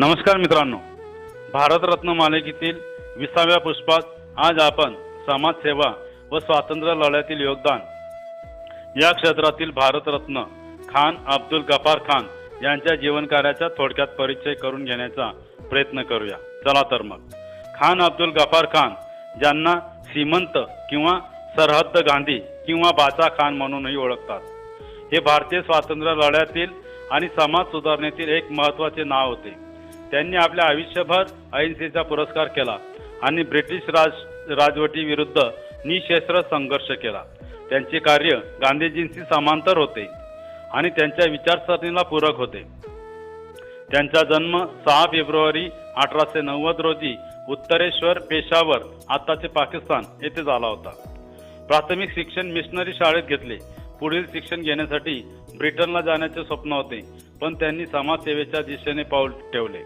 नमस्कार मित्रांनो. भारतरत्न मालिकेतील विसाव्या पुष्पात आज आपण समाजसेवा व स्वातंत्र्य लढ्यातील योगदान. या क्षेत्रातील भारतरत्न खान अब्दुल गफार खान यांच्या जीवनकार्याचा थोडक्यात परिचय करून घेण्याचा प्रयत्न करूया. चला तर मग. खान अब्दुल गफार खान ज्यांना श्रीमंत किंवा सरहद्द गांधी किंवा बाचा खान म्हणूनही ओळखतात. हे भारतीय स्वातंत्र्य लढ्यातील आणि समाज सुधारणेतील एक महत्त्वाचे नाव होते. त्यांनी आपल्या आयुष्यभर अहिंसेचा पुरस्कार केला आणि ब्रिटिश राज राजवटीविरुद्ध निशस्त्र संघर्ष केला. त्यांचे कार्य गांधीजींशी समांतर होते आणि त्यांच्या विचारसरणीला पूरक होते. त्यांचा जन्म सहा फेब्रुवारी अठराशे नव्वद रोजी उत्तरेश्वर पेशावर आताचे पाकिस्तान येथे झाला होता. प्राथमिक शिक्षण मिशनरी शाळेत घेतले. पुढील शिक्षण घेण्यासाठी ब्रिटनला जाण्याचे स्वप्न होते पण त्यांनी समाजसेवेच्या दिशेने पाऊल ठेवले.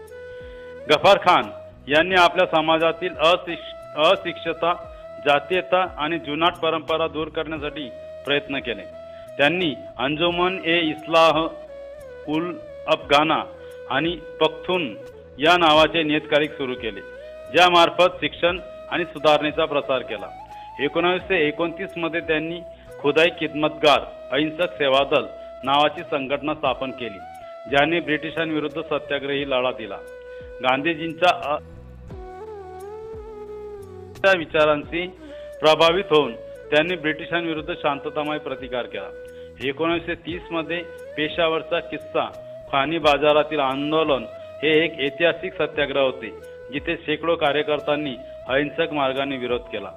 गफार खान यांनी आपल्या समाजातील अशिक्ष अशिक्षता जातीयता आणि जुनाट परंपरा दूर करण्यासाठी प्रयत्न केले. त्यांनी अंजुमन ए इस्लाह उल अफगाना आणि पख्थून या नावाचे नियतकालिक सुरू केले ज्यामार्फत शिक्षण आणि सुधारणेचा प्रसार केला. एकोणीसशे एकोणतीसमध्ये त्यांनी खुदाई खिदमतगार अहिंसक सेवा दल नावाची संघटना स्थापन केली ज्याने ब्रिटिशांविरुद्ध सत्याग्रही लढा दिला. गांधीजींचा त्या विचारांशी प्रभावित होऊन त्यांनी ब्रिटिशांविरुद्ध शांततामय प्रतिकार केला. एकोणीसशे तीसमध्ये पेशावरचा किस्सा खानी बाजारातील आंदोलन हे एक ऐतिहासिक सत्याग्रह होते जिथे शेकडो कार्यकर्त्यांनी अहिंसक मार्गाने विरोध केला.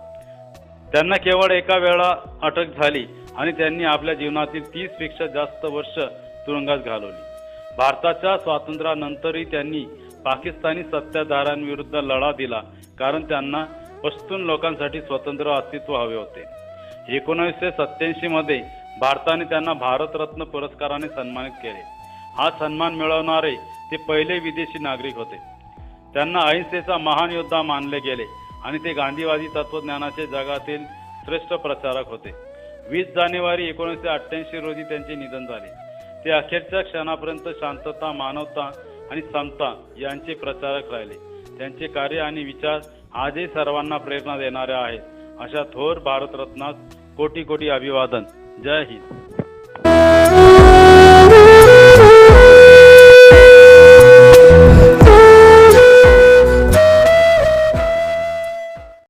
त्यांना केवळ एका वेळा अटक झाली आणि त्यांनी आपल्या जीवनातील तीसपेक्षा जास्त वर्ष तुरुंगात घालवली. भारताच्या स्वातंत्र्यानंतरही त्यांनी पाकिस्तानी सत्ताधारांविरुद्ध लढा दिला कारण त्यांना पश्तून लोकांसाठी स्वतंत्र अस्तित्व हवे होते. एकोणीसशे सत्याऐंशी मध्ये भारताने त्यांना भारतरत्न पुरस्काराने सन्मानित केले. हा सन्मान मिळवणारे ते पहिले विदेशी नागरिक होते. त्यांना अहिंसेचा महान योद्धा मानले गेले आणि ते गांधीवादी तत्वज्ञानाचे जगातील श्रेष्ठ प्रचारक होते. वीस जानेवारी एकोणीसशे अठ्ठ्याऐंशी रोजी त्यांचे निधन झाले. ते अखेरच्या क्षणापर्यंत शांतता मानवता आणि समता यांचे प्रचारक राहिले. त्यांचे कार्य आणि विचार आजही सर्वांना प्रेरणा देणारे आहेत. अशा थोर भारतरत्नास कोटी कोटी अभिवादन. जय हिंद.